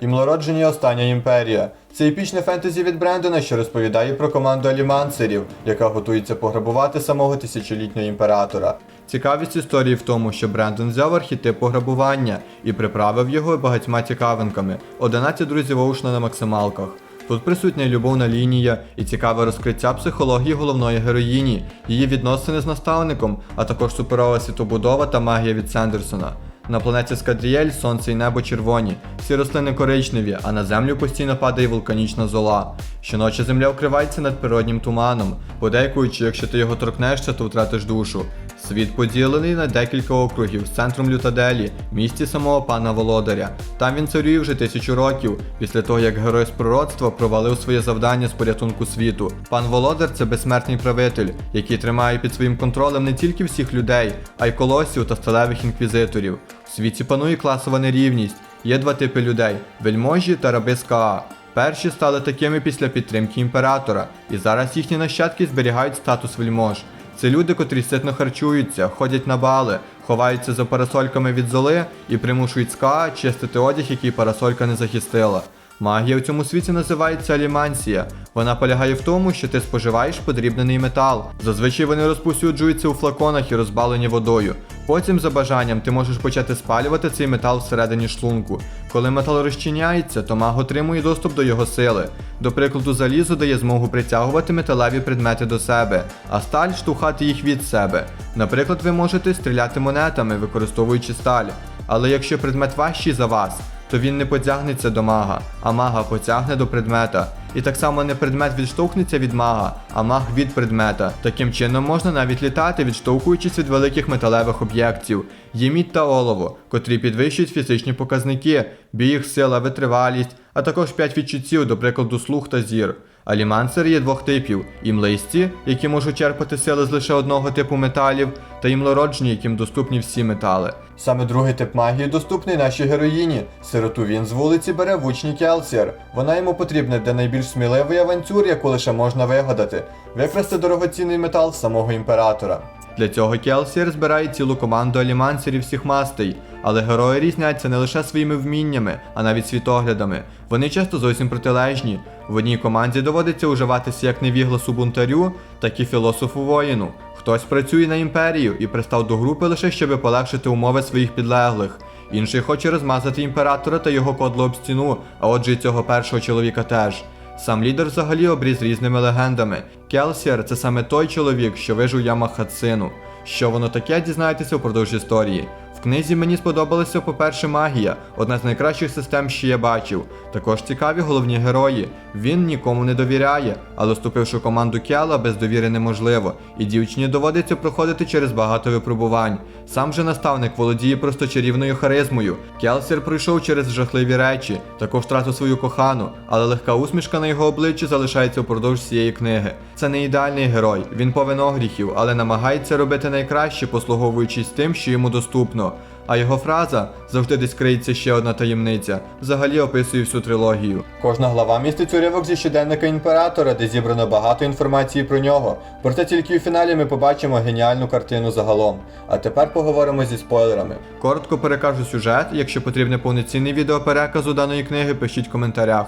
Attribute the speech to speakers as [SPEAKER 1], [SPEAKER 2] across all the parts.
[SPEAKER 1] Імлороджені Остання імперія. Це епічне фентезі від Брендона, що розповідає про команду алімансерів, яка готується пограбувати самого тисячолітнього імператора. Цікавість історії в тому, що Брендон взяв архетип пограбування і приправив його багатьма цікавинками. 11 друзів Оушна на максималках. Тут присутня і любовна лінія і цікаве розкриття психології головної героїні, її відносини з наставником, а також суперова світобудова та магія від Сендерсона. На планеті Скадріель сонце і небо червоні, всі рослини коричневі, а на землю постійно падає вулканічна зола. Щоночі земля вкривається над природнім туманом, подейкуючи, якщо ти його торкнешся, то втратиш душу. Світ поділений на декілька округів з центром Лютаделі, місті самого пана Володаря. Там він царює вже тисячу років, після того як герой з пророцтва провалив своє завдання з порятунку світу. Пан Володар це безсмертний правитель, який тримає під своїм контролем не тільки всіх людей, а й колосів та сталевих інквізиторів. В світі панує класова нерівність. Є два типи людей вельможі та раби з Каа. Перші стали такими після підтримки імператора, і зараз їхні нащадки зберігають статус вельмож. Це люди, котрі ситно харчуються, ходять на бали, ховаються за парасольками від золи і примушують ска чистити одяг, який парасолька не захистила. Магія в цьому світі називається алімансія. Вона полягає в тому, що ти споживаєш подрібнений метал. Зазвичай вони розповсюджуються у флаконах і розбалені водою. Потім, за бажанням, ти можеш почати спалювати цей метал всередині шлунку. Коли метал розчиняється, то маг отримує доступ до його сили. До прикладу, залізо дає змогу притягувати металеві предмети до себе, а сталь штовхати їх від себе. Наприклад, ви можете стріляти монетами, використовуючи сталь. Але якщо предмет важчий за вас, то він не потягнеться до мага, а мага потягне до предмета. І так само не предмет відштовхнеться від мага, а маг від предмета. Таким чином можна навіть літати, відштовхуючись від великих металевих об'єктів. Є мідь та олово, котрі підвищують фізичні показники, біг, сила, витривалість, а також 5 відчуттів, до прикладу, слух та зір. Алімансери є двох типів: імлисті, які можуть черпати сили з лише одного типу металів, та імлороджені, яким доступні всі метали. Саме другий тип магії доступний нашій героїні. Сироту він з вулиці бере в учні Келсір. Вона йому потрібна для найбільш сміливої авантюр, яку лише можна вигадати, викрасти дорогоцінний метал самого імператора. Для цього Келсір збирає цілу команду алімансерів всіх мастей, але герої різняться не лише своїми вміннями, а навіть світоглядами. Вони часто зовсім протилежні. В одній команді доводиться уживатися як невігласу бунтарю, так і філософу воїну. Хтось працює на імперію і пристав до групи лише щоб полегшити умови своїх підлеглих. Інший хоче розмазати імператора та його кодло об стіну, а отже і цього першого чоловіка теж. Сам лідер взагалі обріз різними легендами. Келсір це саме той чоловік, що вижив яма Хацину. Що воно таке, дізнаєтеся впродовж історії. В книзі мені сподобалася, по-перше, магія, одна з найкращих систем, що я бачив. Також цікаві головні герої. Він нікому не довіряє, але вступивши в команду Кела, без довіри неможливо, і дівчині доводиться проходити через багато випробувань. Сам же наставник володіє просто чарівною харизмою. Келсір пройшов через жахливі речі, також втратив свою кохану, але легка усмішка на його обличчі залишається впродовж всієї книги. Це не ідеальний герой, він повен огріхів, але намагається робити найкраще, послуговуючись тим, що йому доступно. А його фраза завжди десь криється ще одна таємниця. Взагалі описує всю трилогію. Кожна глава містить уривок зі щоденника імператора, де зібрано багато інформації про нього. Проте тільки у фіналі ми побачимо геніальну картину загалом. А тепер поговоримо зі спойлерами. Коротко перекажу сюжет. Якщо потрібний повноцінний відеопереказ у даної книги, пишіть в коментарях.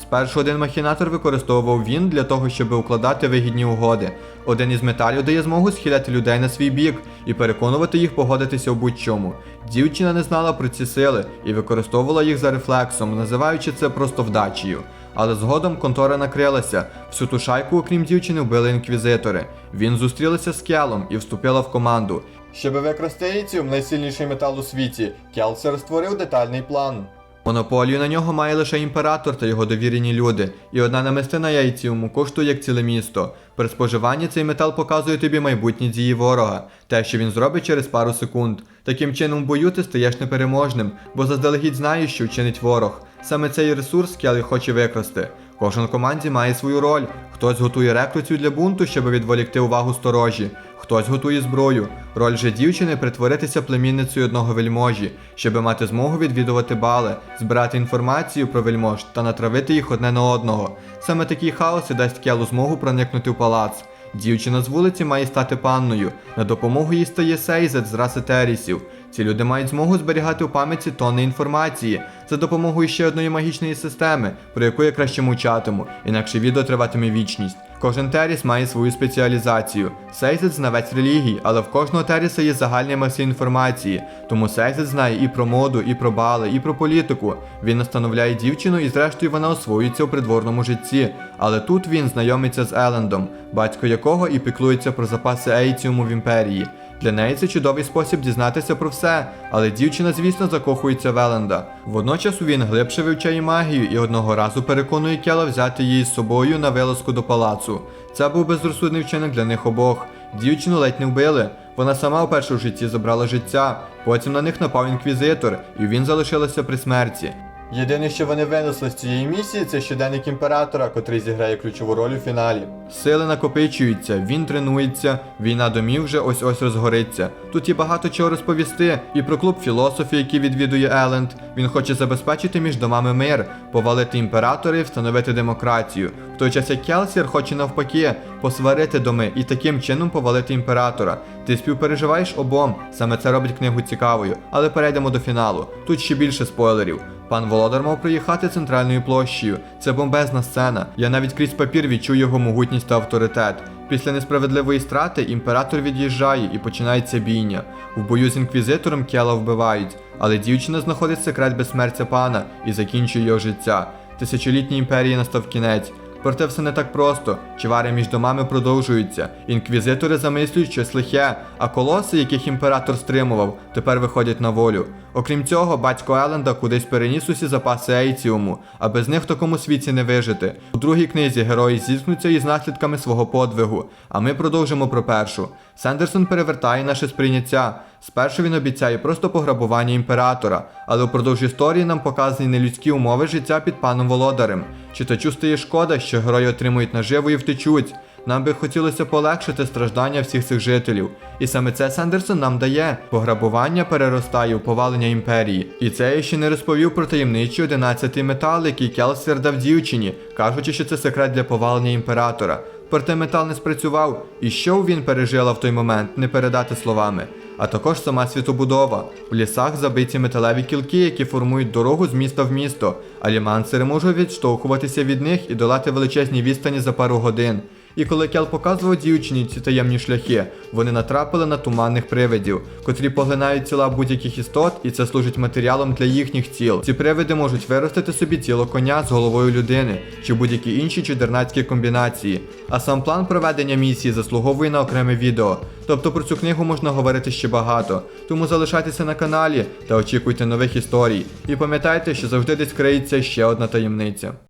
[SPEAKER 1] Спершу один махінатор використовував він для того, щоб укладати вигідні угоди. Один із металів дає змогу схиляти людей на свій бік і переконувати їх погодитися в будь-чому. Дівчина не знала про ці сили і використовувала їх за рефлексом, називаючи це просто вдачею. Але згодом контора накрилася. Всю ту шайку, окрім дівчини, вбили інквізитори. Він зустрілася з Келом і вступила в команду. Щоб викрасти Іціум, найсильніший метал у світі, Келсер створив детальний план. Монополію на нього має лише імператор та його довірені люди, і одна намистина яйціуму коштує як ціле місто. При споживанні цей метал показує тобі майбутні дії ворога, те, що він зробить через пару секунд. Таким чином, в бою ти стаєш непереможним, бо заздалегідь знаєш, що вчинить ворог. Саме цей ресурс Келі хоче викрасти. Кожен команді має свою роль. Хтось готує рекрутів для бунту, щоб відволікти увагу сторожі. Хтось готує зброю. Роль же дівчини притворитися племінницею одного вельможі, щоб мати змогу відвідувати бали, збирати інформацію про вельмож та натравити їх одне на одного. Саме такий хаос і дасть Келу змогу проникнути в палац. Дівчина з вулиці має стати панною. На допомогу їй стає Сейзет з раси Терісів. Ці люди мають змогу зберігати у пам'яті тонни інформації за допомогою ще одної магічної системи, про яку я краще мовчатиму, інакше відео триватиме вічність. Кожен теріс має свою спеціалізацію. Сейзит знавець релігій, але в кожного теріса є загальний масив інформації. Тому Сейзит знає і про моду, і про бали, і про політику. Він настановляє дівчину, і зрештою вона освоюється у придворному житті. Але тут він знайомиться з Елендом, батько якого і піклується про запаси ейціуму в імперії. Для неї це чудовий спосіб дізнатися про все, але дівчина, звісно, закохується в Еленда. Водночас він глибше вивчає магію і одного разу переконує Кела взяти її з собою на вилазку до палацу. Це був безрозсудний вчинок для них обох. Дівчину ледь не вбили. Вона сама вперше в житті забрала життя. Потім на них напав інквізитор, і він залишилася при смерті. Єдине, що вони винесли з цієї місії, це щоденник імператора, котрий зіграє ключову роль у фіналі. Сили накопичуються, він тренується, війна домів вже ось ось розгориться. Тут є багато чого розповісти. І про клуб філософів, який відвідує Еленд. Він хоче забезпечити між домами мир, повалити імператора і встановити демократію. В той час як Келсір хоче навпаки посварити доми і таким чином повалити імператора. Ти співпереживаєш обом, саме це робить книгу цікавою. Але перейдемо до фіналу. Тут ще більше спойлерів. Пан Володар мав приїхати центральною площею. Це бомбезна сцена. Я навіть крізь папір відчую його могутність та авторитет. Після несправедливої страти імператор від'їжджає і починається бійня. В бою з інквізитором Кела вбивають, але дівчина знаходить секрет безсмертя пана і закінчує його життя. Тисячолітній імперії настав кінець. Проте все не так просто. Чвари між домами продовжуються. Інквізитори замислюють щось лихе, а колоси, яких імператор стримував, тепер виходять на волю. Окрім цього, батько Еленда кудись переніс усі запаси ейціуму, а без них в такому світі не вижити. У другій книзі герої зіткнуться із наслідками свого подвигу. А ми продовжимо про першу. Сендерсон перевертає наше сприйняття. Спершу він обіцяє просто пограбування імператора, але упродовж історії нам показані нелюдські умови життя під паном володарем. Читачу стає шкода, що герої отримують наживу і втечуть. Нам би хотілося полегшити страждання всіх цих жителів. І саме це Сендерсон нам дає. Пограбування переростає у повалення імперії. І це я ще не розповів про таємничий 11-й метал, який Келсер дав дівчині, кажучи, що це секрет для повалення імператора. Проте метал не спрацював, і що він пережила в той момент, не передати словами. А також сама світобудова. В лісах забиті металеві кілки, які формують дорогу з міста в місто, а лімансери можуть відштовхуватися від них і долати величезні відстані за пару годин. І коли Кел показував дівчині ці таємні шляхи, вони натрапили на туманних привидів, котрі поглинають тіла будь-яких істот, і це служить матеріалом для їхніх тіл. Ці привиди можуть виростити собі тіло коня з головою людини чи будь-які інші чудернацькі комбінації. А сам план проведення місії заслуговує на окреме відео. Тобто про цю книгу можна говорити ще багато. Тому залишайтеся на каналі та очікуйте нових історій. І пам'ятайте, що завжди десь криється ще одна таємниця.